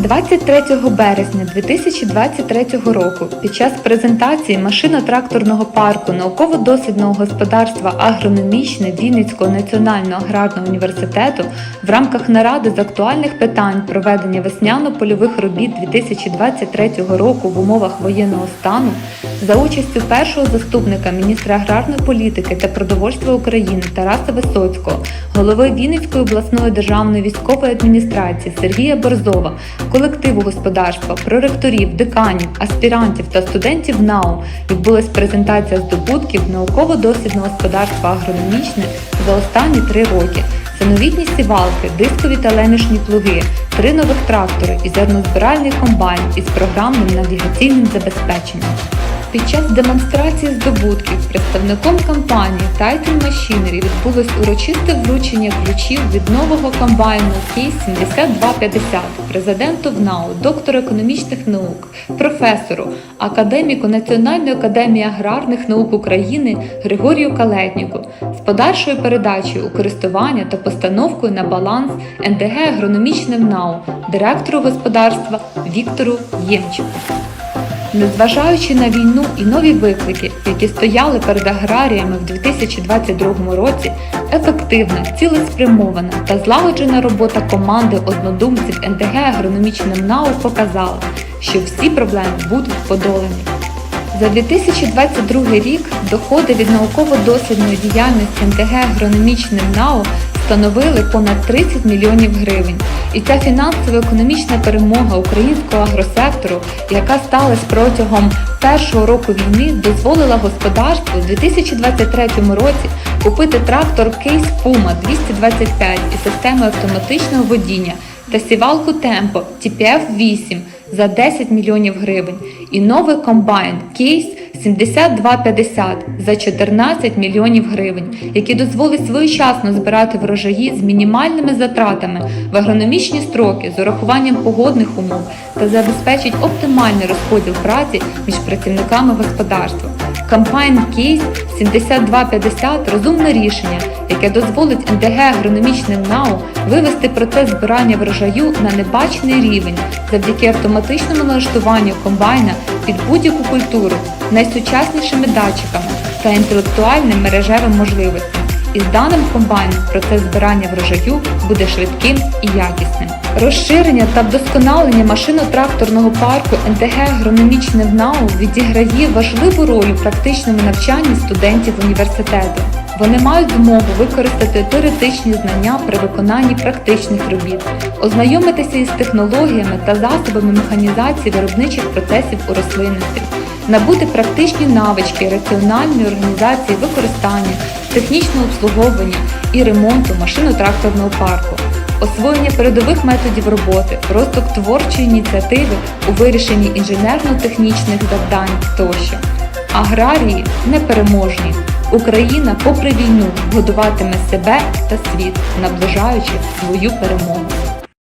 23 березня 2023 року під час презентації машино-тракторного парку науково-дослідного господарства агрономічне Вінницького національного аграрного університету в рамках наради з актуальних питань проведення весняно-польових робіт 2023 року в умовах воєнного стану за участю першого заступника міністра аграрної політики та продовольства України Тараса Висоцького, голови Вінницької обласної державної військової адміністрації Сергія Борзова, колективу господарства, проректорів, деканів, аспірантів та студентів НАУ відбулась презентація здобутків науково-дослідного господарства агрономічне за останні три роки. Це новітні сівалки, дискові та лемішні плуги, три нових трактори і зернозбиральний комбайн із програмним навігаційним забезпеченням. Під час демонстрації здобутків представником компанії Titan Machinery відбулось урочисте вручення ключів від нового комбайну Кейс 7250 президенту ВНАУ, доктору економічних наук, професору, академіку Національної академії аграрних наук України Григорію Калетніку з подальшою передачею у користування та постановкою на баланс НДГ агрономічним НАУ, директору господарства Віктору Ємчику. Незважаючи на війну і нові виклики, які стояли перед аграріями в 2022 році, ефективна, цілеспрямована та злагоджена робота команди однодумців НДГ агрономічним НАУ показала, що всі проблеми будуть подолані. За 2022 рік доходи від науково-дослідної діяльності НТГ агрономічним НАУ становили понад 30 мільйонів гривень. І ця фінансово-економічна перемога українського агросектору, яка сталася протягом першого року війни, дозволила господарству у 2023 році купити трактор Кейс Puma 225 із системою автоматичного водіння та сівалку Темпо TPF 8 за 10 мільйонів гривень і новий комбайн Кейс 7250 за 14 мільйонів гривень, які дозволить своєчасно збирати врожаї з мінімальними затратами в агрономічні строки з урахуванням погодних умов та забезпечить оптимальний розподіл праці між працівниками господарства. Комбайн Кейс 7250 розумне рішення, яке дозволить НДГ агрономічним НАУ вивести процес збирання врожаю на небачений рівень завдяки автоматичному налаштуванню комбайна під будь-яку культуру найсучаснішими датчиками та інтелектуальним мережевим можливостям. Із даним комбайном процес збирання врожаю буде швидким і якісним. Розширення та вдосконалення машино-тракторного парку НТГ агрономічне в НАУ відіграє важливу роль у практичному навчанні студентів університету. Вони мають змогу використати теоретичні знання при виконанні практичних робіт, ознайомитися із технологіями та засобами механізації виробничих процесів у рослинності, набути практичні навички раціональної організації використання, технічного обслуговування і ремонту машино-тракторного парку, освоєння передових методів роботи, розвиток творчої ініціативи у вирішенні інженерно-технічних завдань тощо. Аграрії непереможні. Україна, попри війну, годуватиме себе та світ, наближаючи свою перемогу.